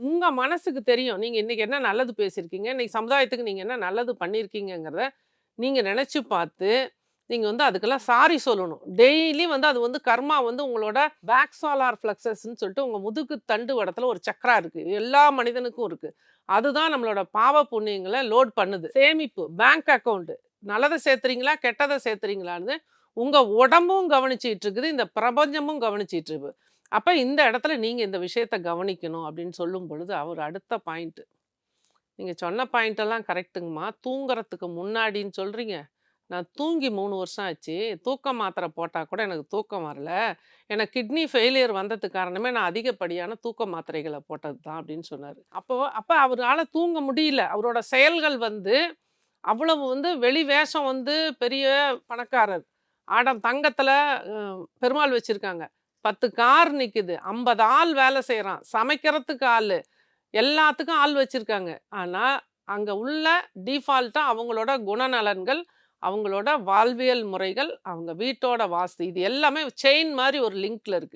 உங்கள் மனசுக்கு தெரியும். நீங்கள் இன்றைக்கி என்ன நல்லது பேசியிருக்கீங்க? இன்றைக்கி சமுதாயத்துக்கு நீங்கள் என்ன நல்லது பண்ணியிருக்கீங்கங்கிறத நீங்கள் நினச்சி பார்த்து நீங்கள் வந்து அதுக்கெல்லாம் சாரி சொல்லணும். டெய்லி வந்து அது வந்து கர்மா வந்து உங்களோட பேக் சாலார் ஃப்ளக்ஸஸ்ன்னு சொல்லிட்டு உங்கள் முதுகு தண்டு வடத்தில் ஒரு சக்கரா இருக்குது எல்லா மனிதனுக்கும் இருக்குது அதுதான் நம்மளோட பாவ புண்ணியங்களை லோட் பண்ணுது. சேமிப்பு பேங்க் அக்கௌண்ட்டு நல்லதை சேர்த்துறீங்களா கெட்டதை சேர்த்துறீங்களான்னு உங்கள் உடம்பும் கவனிச்சிட்டு இருக்குது. இந்த பிரபஞ்சமும் கவனிச்சிட்டு இருக்குது அப்போ இந்த இடத்துல நீங்கள் இந்த விஷயத்தை கவனிக்கணும் அப்படின்னு சொல்லும் பொழுது அவர் அடுத்த பாயிண்ட்டு நீங்கள் சொன்ன பாயிண்டெல்லாம் கரெக்டுங்கம்மா தூங்குறதுக்கு முன்னாடின்னு சொல்கிறீங்க நான் தூங்கி மூணு வருஷம் ஆச்சு. தூக்க மாத்திரை போட்டால் கூட எனக்கு தூக்கம் வரல. எனக்கு கிட்னி ஃபெயிலியர் வந்ததுக்கு காரணமே நான் அதிகப்படியான தூக்க மாத்திரைகளை போட்டது தான் அப்படின்னு சொன்னார். அப்போது அப்போ அவரால் தூங்க முடியல. அவரோட செயல்கள் வந்து அவ்வளவு வந்து வெளி வேஷம் வந்து பெரிய பணக்காரர். ஆடம் தங்கத்தில் பெருமாள் வச்சுருக்காங்க. பத்து கார் நிற்குது ஐம்பது ஆள் வேலை செய்கிறான் சமைக்கிறதுக்கு ஆள். எல்லாத்துக்கும் ஆள் வச்சுருக்காங்க. ஆனால் அங்கே உள்ள டிஃபால்ட்டாக அவங்களோட குணநலன்கள் அவங்களோட வாழ்வியல் முறைகள் அவங்க வீட்டோட வாஸ்து இது எல்லாமே செயின் மாதிரி ஒரு லிங்க்ல இருக்குது